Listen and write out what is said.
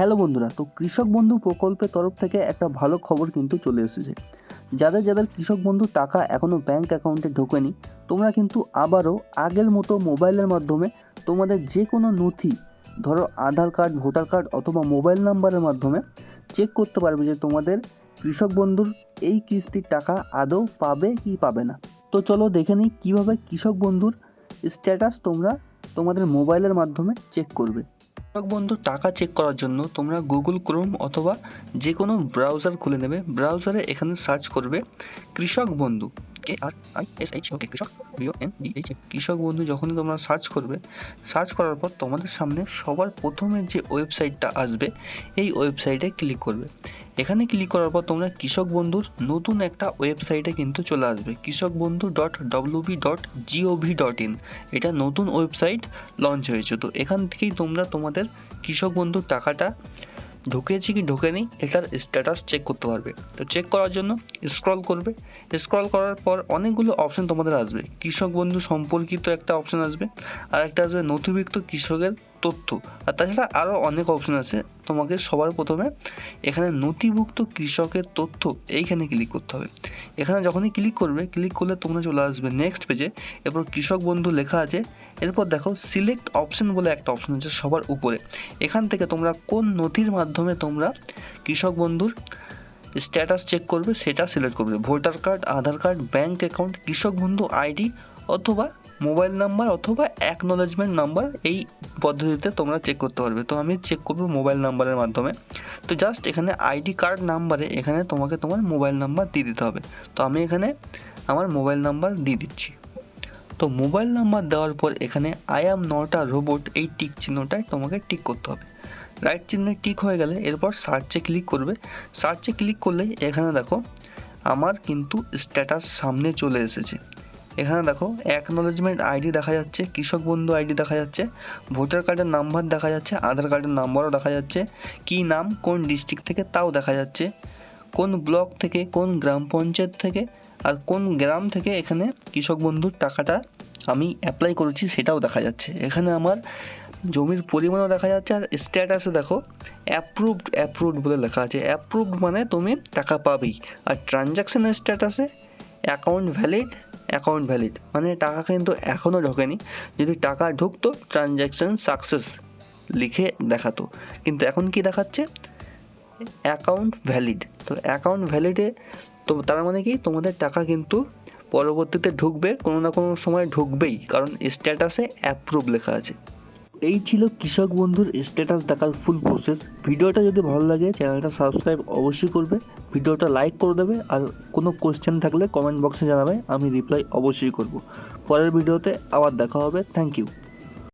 Hello বন্ধুরা, তো কৃষক বন্ধু প্রকল্পের তরফ থেকে একটা ভালো খবর কিন্তু চলে এসেছে। যাদের যাদের কৃষক বন্ধু টাকা এখনও ব্যাংক অ্যাকাউন্টে ঢোকেনি, তোমরা কিন্তু আবারও আগের মতো মোবাইলের মাধ্যমে তোমাদের যে কোনো নথি, ধরো আধার কার্ড, ভোটার কার্ড অথবা মোবাইল নাম্বারের মাধ্যমে চেক করতে পারবে যে তোমাদের কৃষক বন্ধুর এই কিস্তির টাকা আদৌ পাবে কি পাবে না। তো চলো দেখে নিই কীভাবে কৃষক বন্ধুর স্ট্যাটাস তোমরা তোমাদের মোবাইলের মাধ্যমে চেক করবে। বন্ধু, টাকা চেক করার জন্য তোমরা গুগল ক্রোম অথবা যে কোনো ব্রাউজার খুলে নেবে। ব্রাউজারে এখানে সার্চ করবে কৃষক বন্ধু কে আর আই এস ওকে কৃষক এন ডি এইচ কৃষক বন্ধু, যখনই তোমরা সার্চ করবে সার্চ করার পর তোমাদের সামনে সবার প্রথমে যে ওয়েবসাইটটা আসবে, এই ওয়েবসাইটে ক্লিক করবে। এখানে ক্লিক করার পর তোমরা কৃষক বন্ধুর নতুন একটা ওয়েবসাইটে কিন্তু চলে আসবে। Krishak Bandhu dot WB dot gov dot in এটা নতুন ওয়েবসাইট লঞ্চ হয়েছে। তো এখান থেকেই তোমরা তোমাদের কৃষক বন্ধুর টাকাটা ঢুকেছে কি ঢোকেনি, এটার স্ট্যাটাস চেক করতে পারবে। তো চেক করার জন্য স্ক্রল করবে। স্ক্রল করার পর অনেকগুলো অপশন তোমাদের আসবে। কৃষক বন্ধু সম্পর্কিত একটা অপশন আসবে। আর একটা আসবে নথিভুক্ত কৃষকের তথ্য। আর তাছাড়া আরও অনেক অপশন আছে। তোমাকে সবার প্রথমে এখানে নথিভুক্ত কৃষকের তথ্য এইখানে ক্লিক করতে হবে। এখানে যখনই ক্লিক করবে ক্লিক করলে তোমরা চলে আসবে নেক্সট পেজে এরপর কৃষক বন্ধু লেখা আছে। এরপর দেখো সিলেক্ট অপশন বলে একটা অপশন আছে সবার উপরে। এখান থেকে তোমরা কোন নথির মাধ্যমে তোমরা কৃষক বন্ধুর স্ট্যাটাস চেক করবে সেটা সিলেক্ট করবে। Voter card Aadhaar card bank account Krishak Bandhu ID অথবা মোবাইল নাম্বার অথবা অ্যাকনোলেজমেন্ট নাম্বার এই পদ্ধতিতে তোমরা চেক করতে পারবে। তো আমি চেক করব মোবাইল নাম্বারের মাধ্যমে। তো জাস্ট এখানে আইডি কার্ড নাম্বারে এখানে তোমাকে তোমার মোবাইল নাম্বার দিয়ে দিতে হবে। তো আমি এখানে আমার মোবাইল নাম্বার দিয়ে দিচ্ছি। তো মোবাইল নাম্বার দেওয়ার পর এখানে I am not a robot এই টিক চিহ্নটায় তোমাকে টিক করতে হবে। রাইট চিহ্নে টিক হয়ে গেলে এরপর সার্চে ক্লিক করবে। সার্চে ক্লিক করলেই এখানে দেখো, আমার কিন্তু স্ট্যাটাস সামনে চলে এসেছে। এখানে দেখো অ্যাকনোলেজমেন্ট আইডি দেখা যাচ্ছে, কৃষক বন্ধু আইডি দেখা যাচ্ছে ভোটার কার্ডের নাম্বার দেখা যাচ্ছে আধার কার্ডের নাম্বারও দেখা যাচ্ছে, কী নাম, কোন ডিস্ট্রিক্ট থেকে তাও দেখা যাচ্ছে, কোন ব্লক থেকে, কোন গ্রাম পঞ্চায়েত থেকে, আর কোন গ্রাম থেকে এখানে কৃষক বন্ধুর টাকাটা আমি অ্যাপ্লাই করেছি সেটাও দেখা যাচ্ছে। এখানে আমার জমির পরিমাণও দেখা যাচ্ছে, আর স্ট্যাটাসে দেখো অ্যাপ্রুভড অ্যাপ্রুভড বলে লেখা আছে। অ্যাপ্রুভড মানে তুমি টাকা পাবেই। আর ট্রানজ্যাকশনের স্ট্যাটাসে অ্যাকাউন্ট ভ্যালিড অ্যাকাউন্ট ভ্যালিড মানে টাকা কিন্তু এখনও ঢোকেনি। যদি টাকা ঢুকতো ট্রানজ্যাকশন সাকসেস লিখে দেখাতো। কিন্তু এখন কি দেখাচ্ছে? অ্যাকাউন্ট ভ্যালিড তো অ্যাকাউন্ট ভ্যালিডে তো তার মানে কি? তোমাদের টাকা কিন্তু পরবর্তীতে ঢুকবে, কোনো না কোনো সময় ঢুকবেই। কারণ স্ট্যাটাসে অ্যাপ্রুভ লেখা আছে। এই ছিল কৃষক বন্ধুর স্ট্যাটাস দেখার ফুল প্রসেস ভিডিওটা যদি ভালো লাগে চ্যানেলটা সাবস্ক্রাইব অবশ্যই করবে। ভিডিওটা লাইক করে দেবে আর কোনো কোয়েশ্চেন থাকলে কমেন্ট বক্সে জানাবে, আমি রিপ্লাই অবশ্যই করব। পরের ভিডিওতে আবার দেখা হবে। Thank you